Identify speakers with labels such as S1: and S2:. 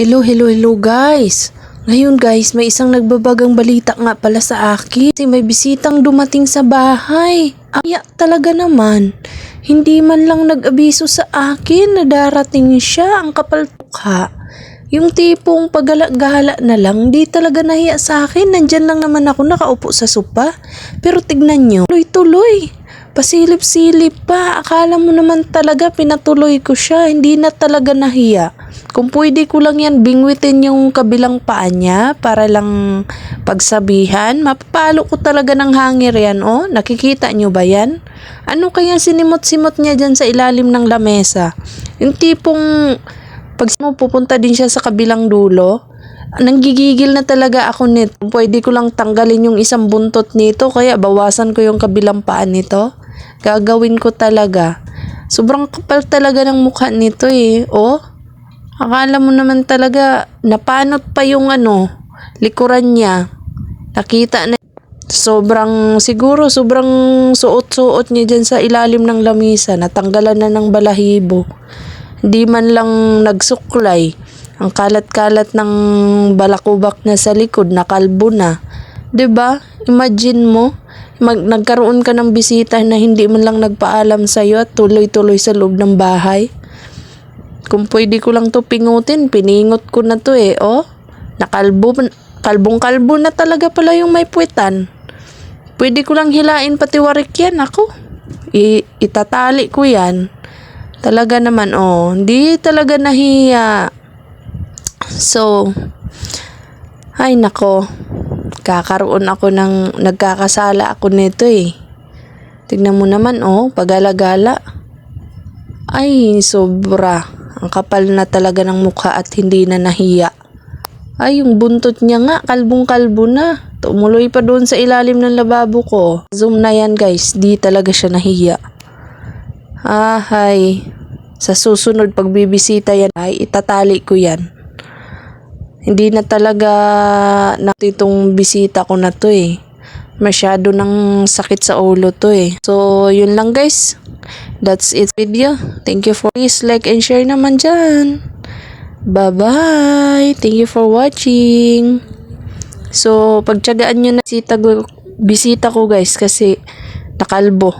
S1: Hello, hello, hello guys! Ngayon guys, may isang nagbabagang balita nga pala sa akin. Kasi may bisitang dumating sa bahay. Aya talaga naman. Hindi man lang nag-abiso sa akin na darating siya ang kapal tukha. Yung tipong pagala-gala na lang, di talaga nahiya sa akin. Nandyan lang naman ako nakaupo sa sopa. Pero tignan nyo, tuloy-tuloy. Pasilip-silip pa. Akala mo naman talaga pinatuloy ko siya. Hindi na talaga nahiya. Kung pwede ko lang yan, bingwitin yung kabilang paa niya para lang pagsabihan. Mapapalo ko talaga ng hangir yan, oh. Nakikita nyo ba yan? Ano kaya sinimot-simot niya dyan sa ilalim ng lamesa? Yung tipong pag mo pupunta din siya sa kabilang dulo, nanggigigil na talaga ako nito. Pwede ko lang tanggalin yung isang buntot nito, kaya bawasan ko yung kabilang paa nito. Gagawin ko talaga. Sobrang kapal talaga ng mukha nito eh. Oh, akala mo naman talaga, napanot pa yung ano, likuran niya. Nakita na sobrang siguro sobrang suot-suot niya dyan sa ilalim ng lamisa natanggalan na ng balahibo hindi man lang nagsuklay ang kalat-kalat ng balakubak na sa likod nakalbo na 'di ba imagine mo mag nagkaroon ka ng bisita na hindi man lang nagpaalam sa iyo at tuloy-tuloy sa loob ng bahay kung pwede ko lang to pingutin piningot ko na to eh oh nakalbo kalbong kalbo na talaga pala yung may puwetan Pwede ko lang hilain pati warik yan ako. I- itatali ko yan. Talaga naman, oh. Hindi talaga nahiya. So, ay nako. Kakaroon ako ng, nagkakasala ako nito eh. Tignan mo naman, oh, pagala-gala. Ay, sobra. Ang kapal na talaga ng mukha at hindi na nahiya. Ay, yung buntot niya nga, kalbong-kalbo na. Tumuloy pa doon sa ilalim ng lababo ko. Zoom na yan guys, di talaga siya nahiya. Ah, hay. Sa susunod pagbibisita yan, ay itatali ko yan. Hindi na talaga na itong bisita ko na to eh. Masyado ng sakit sa ulo to eh. So, yun lang guys. That's it video. Thank you for please like and share naman dyan. Bye-bye. Thank you for watching. So, pagtyagaan nyo na bisita ko, bisita ko guys kasi nakalbo.